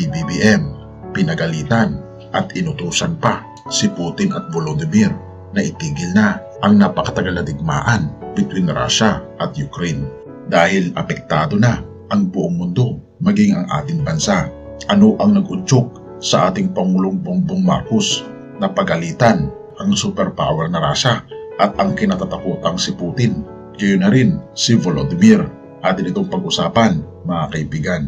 PBBM, pinagalitan at inutusan pa si Putin at Volodymyr na itigil na ang napakatagal na digmaan between Russia at Ukraine dahil apektado na ang buong mundo maging ang ating bansa. Ano ang nag-udyok sa ating Pangulong Bongbong Marcos na pagalitan ang superpower na Russia at ang kinatatakutang si Putin. Gayon na rin si Volodymyr. Atin itong pag-usapan mga kaibigan.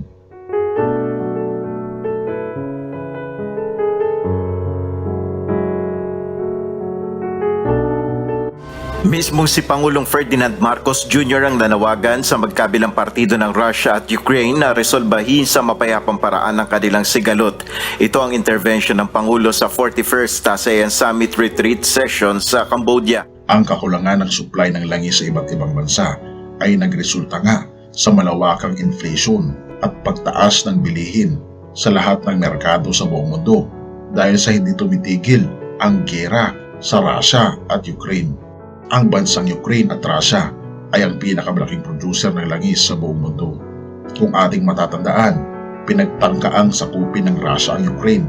Mismong si Pangulong Ferdinand Marcos Jr. ang nanawagan sa magkabilang partido ng Russia at Ukraine na resolbahin sa mapayapang paraan ang kanilang sigalot. Ito ang intervention ng Pangulo sa 41st ASEAN Summit Retreat Session sa Cambodia. Ang kakulangan ng supply ng langis sa iba't ibang bansa ay nagresulta nga sa malawakang inflation at pagtaas ng bilihin sa lahat ng merkado sa buong mundo dahil sa hindi tumitigil ang gera sa Russia at Ukraine. Ang bansang Ukraine at Russia ay ang pinakamalaking producer ng langis sa buong mundo. Kung ating matatandaan, pinagtangkaang sakupin ng Russia ang Ukraine.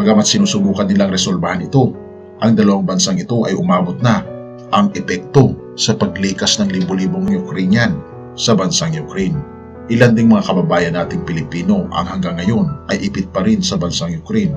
Bagamat sinusubukan nilang resolbahan ito, ang dalawang bansang ito ay umabot na ang epekto sa paglikas ng libu-libong Ukrainian sa bansang Ukraine. Ilan ding mga kababayan nating Pilipino ang hanggang ngayon ay ipit pa rin sa bansang Ukraine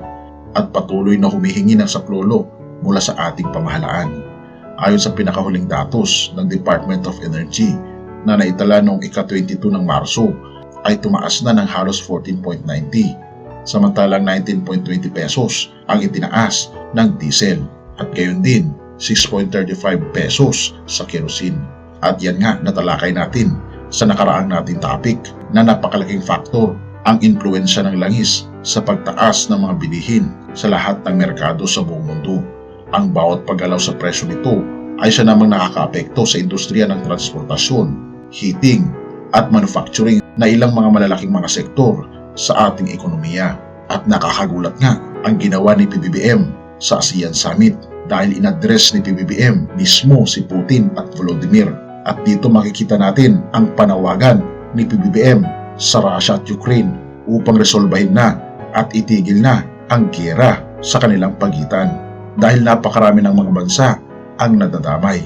at patuloy na humihingi ng saklolo mula sa ating pamahalaan. Ayon sa pinakahuling datos ng Department of Energy na naitala noong ika-22 ng Marso ay tumaas na ng halos 14.90 samantalang 19.20 pesos ang itinaas ng diesel at gayon din 6.35 pesos sa kerosene. At yan nga natalakay natin sa nakaraang nating topic na napakalaking faktor ang impluensya ng langis sa pagtaas ng mga bilihin sa lahat ng merkado sa buong mundo. Ang bawat paggalaw sa presyo nito ay siya namang nakakaapekto sa industriya ng transportasyon, heating, at manufacturing na ilang mga malalaking mga sektor sa ating ekonomiya. At nakakagulat nga ang ginawa ni PBBM sa ASEAN Summit dahil inadres ni PBBM mismo si Putin at Volodymyr. At dito makikita natin ang panawagan ni PBBM sa Russia at Ukraine upang resolbahin na at itigil na ang gera sa kanilang pagitan dahil napakarami ng mga bansa ang nadadamay.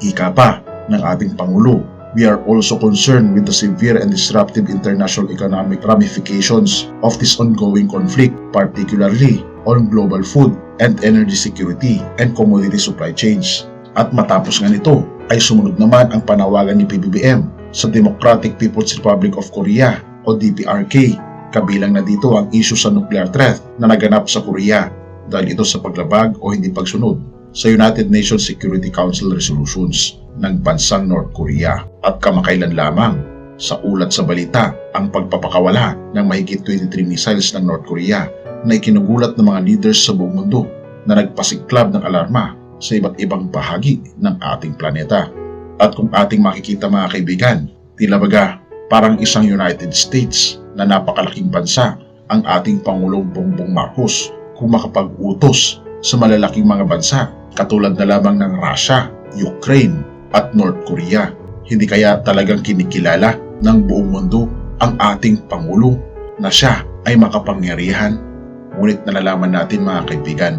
Ika pa ng ating Pangulo, we are also concerned with the severe and disruptive international economic ramifications of this ongoing conflict, particularly on global food and energy security and commodity supply chains. At matapos nga nito ay sumunod naman ang panawagan ni PBBM sa Democratic People's Republic of Korea o DPRK. Kabilang na dito ang issue sa nuclear threat na naganap sa Korea dahil ito sa paglabag o hindi pagsunod sa United Nations Security Council resolutions ng bansang North Korea at kamakailan lamang sa ulat sa balita ang pagpapakawala ng mahigit 23 missiles ng North Korea na ikinugulat ng mga leaders sa buong mundo na nagpasiklab ng alarma sa iba't ibang bahagi ng ating planeta. At kung ating makikita mga kaibigan, tila baga parang isang United States na napakalaking bansa ang ating Pangulong Bongbong Marcos kung makapag-utos sa malalaking mga bansa katulad na lamang ng Russia, Ukraine at North Korea. Hindi kaya talagang kinikilala ng buong mundo ang ating Pangulo na siya ay makapangyarihan. Ngunit nalalaman natin mga kaibigan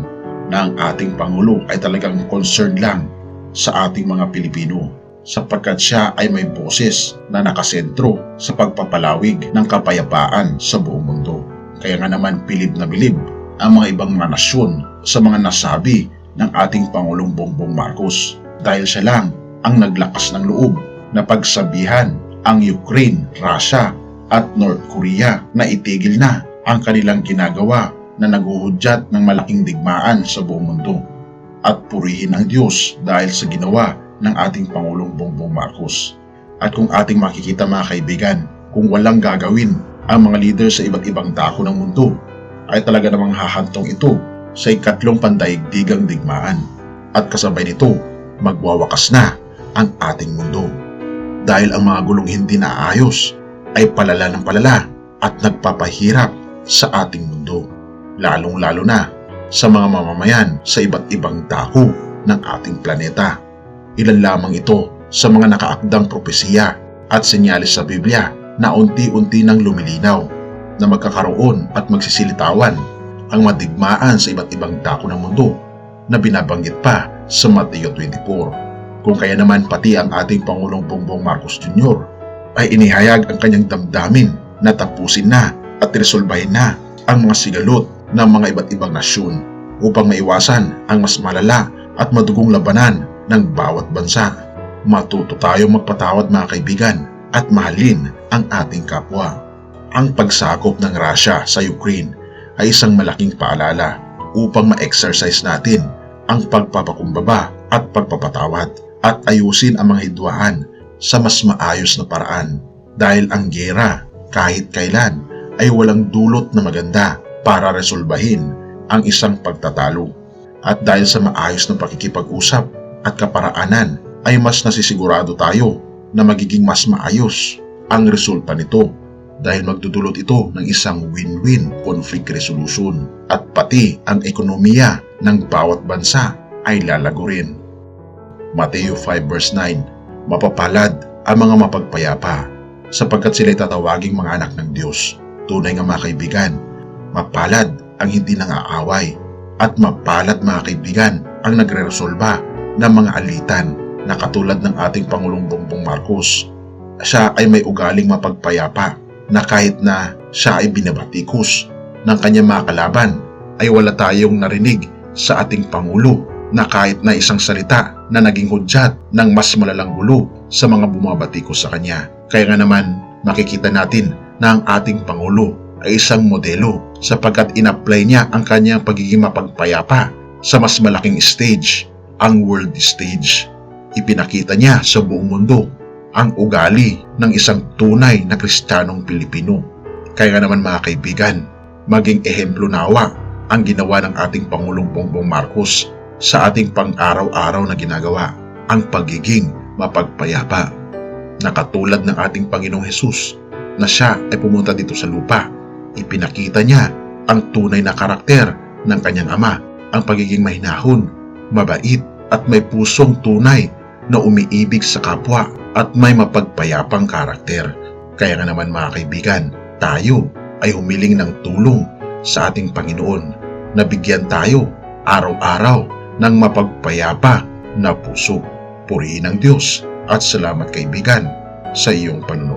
na ang ating Pangulo ay talagang concerned lang sa ating mga Pilipino sapagkat siya ay may boses na nakasentro sa pagpapalawig ng kapayapaan sa buong mundo. Kaya nga naman bilib na bilib ang mga ibang mga nasyon sa mga nasabi ng ating Pangulong Bongbong Marcos dahil siya lang ang naglakas ng loob na pagsabihan ang Ukraine, Russia at North Korea na itigil na ang kanilang ginagawa na naguhudyat ng malaking digmaan sa buong mundo at purihin ang Diyos dahil sa ginawa ng ating Pangulong Bongbong Marcos. At kung ating makikita mga kaibigan, kung walang gagawin ang mga leader sa iba't ibang dako ng mundo, ay talaga namang hahantong ito sa ikatlong pandaigdigang digmaan. At kasabay nito, magwawakas na ang ating mundo. Dahil ang mga gulong hindi naayos ay palala ng palala at nagpapahirap sa ating mundo. Lalong-lalo na sa mga mamamayan sa iba't ibang dako ng ating planeta. Ilan lamang ito sa mga nakaakdang propesiya at senyales sa Biblia na unti-unti nang lumilinaw. Na magkakaroon at magsisilitawan ang madigmaan sa iba't ibang dako ng mundo na binabanggit pa sa Mateo 24. Kung kaya naman pati ang ating Pangulong Bongbong Marcos Jr. ay inihayag ang kanyang damdamin na tapusin na at resolbahin na ang mga sigalot ng mga iba't ibang nasyon upang maiwasan ang mas malala at madugong labanan ng bawat bansa. Matuto tayong magpatawad mga kaibigan at mahalin ang ating kapwa. Ang pagsakop ng Russia sa Ukraine ay isang malaking paalala upang ma-exercise natin ang pagpapakumbaba at pagpapatawad at ayusin ang mga hidwaan sa mas maayos na paraan dahil ang gera kahit kailan ay walang dulot na maganda para resolbahin ang isang pagtatalo. At dahil sa maayos na pakikipag-usap at kaparaanan ay mas nasisigurado tayo na magiging mas maayos ang resulta nito dahil magdudulot ito ng isang win-win conflict resolution at pati ang ekonomiya ng bawat bansa ay lalago rin. Mateo 5 verse 9 Mapapalad ang mga mapagpayapa sapagkat sila'y tatawaging mga anak ng Diyos. Tunay nga mga kaibigan, mapalad ang hindi nangaaway at mapalad mga kaibigan ang nagre-resolba ng mga alitan na katulad ng ating Pangulong Bongbong Marcos. Siya ay may ugaling mapagpayapa na kahit na siya ay binabatikos ng kanyang mga kalaban ay wala tayong narinig sa ating Pangulo na kahit na isang salita na naging hudyat ng mas malalang gulo sa mga bumabatikos sa kanya. Kaya nga naman makikita natin na ang ating Pangulo ay isang modelo sapagkat in-apply niya ang kanyang pagiging mapagpayapa sa mas malaking stage, ang world stage. Ipinakita niya sa buong mundo ang ugali ng isang tunay na kristyanong Pilipino. Kaya naman mga kaibigan, maging ehemplo nawa ang ginawa ng ating Pangulong Bongbong Marcos sa ating pang-araw-araw na ginagawa, ang pagiging mapagpayapa. Na katulad ng ating Panginoong Hesus na siya ay pumunta dito sa lupa, ipinakita niya ang tunay na karakter ng kanyang ama, ang pagiging mahinahon, mabait at may pusong tunay na umiibig sa kapwa at may mapagpayapang karakter. Kaya nga naman mga kaibigan, tayo ay humiling ng tulong sa ating Panginoon na bigyan tayo araw-araw ng mapagpayapa na puso. Purihin ang Diyos at salamat kaibigan sa iyong panunood.